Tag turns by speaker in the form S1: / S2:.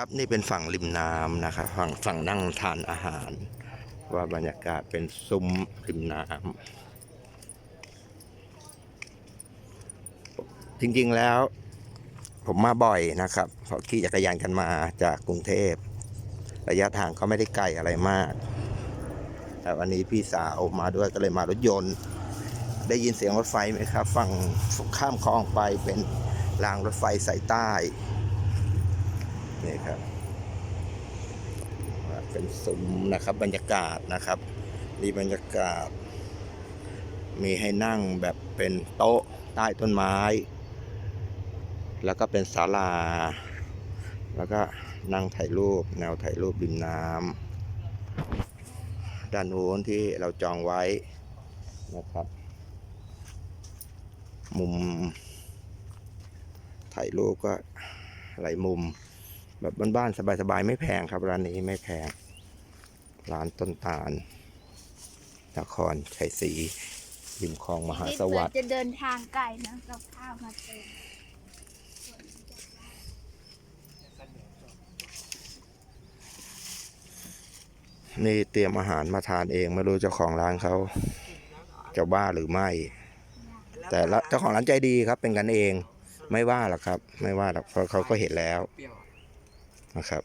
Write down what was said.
S1: ครับนี่เป็นฝั่งริมน้ำนะครับฝั่งฝั่งนั่งทานอาหาร ว่าบรรยากาศเป็นซุ้มริมน้ำจริงๆแล้ว ผมมาบ่อยนะครับเพราะขี่จักรยานกันมาจากกรุงเทพระยะทางก็ไม่ได้ไกลอะไรมาก แต่วันนี้พี่สาวมาด้วยก็เลยมารถยนต์ ได้ยินเสียงรถไฟไหมครับ ฝั่งข้ามคลองไปเป็นรางรถไฟสายใต้ นี่ครับเป็นซุ้มนะครับบรรยากาศนะครับมีบรรยากาศ มีให้นั่งแบบเป็นโต๊ะใต้ต้นไม้ แล้วก็เป็นศาลา แล้วก็นั่งถ่ายรูปแนวถ่ายรูปริมน้ำด้านโน้นที่เราจองไว้นะครับ มุมถ่ายรูปก็หลายมุม แบบบ้านๆสบายๆไม่แพงครับ ร้านนี้ไม่แพง ร้านต้นตาลนครชัยศรีริมคลองมหาสวัสดิ์
S2: จะเดินทางไกลนะกับข้าวมาเต็ม
S1: นี่เตรียมอาหารมาทานเองไม่รู้เจ้าของร้านเขาจะว่าหรือไม่ แต่ละเจ้าของร้านใจดีครับเป็นกันเอง ไม่ว่าหรอกครับ ไม่ว่าหรอกเพราะเขาก็เห็นแล้ว
S3: เปรี้ยว
S1: นะครับ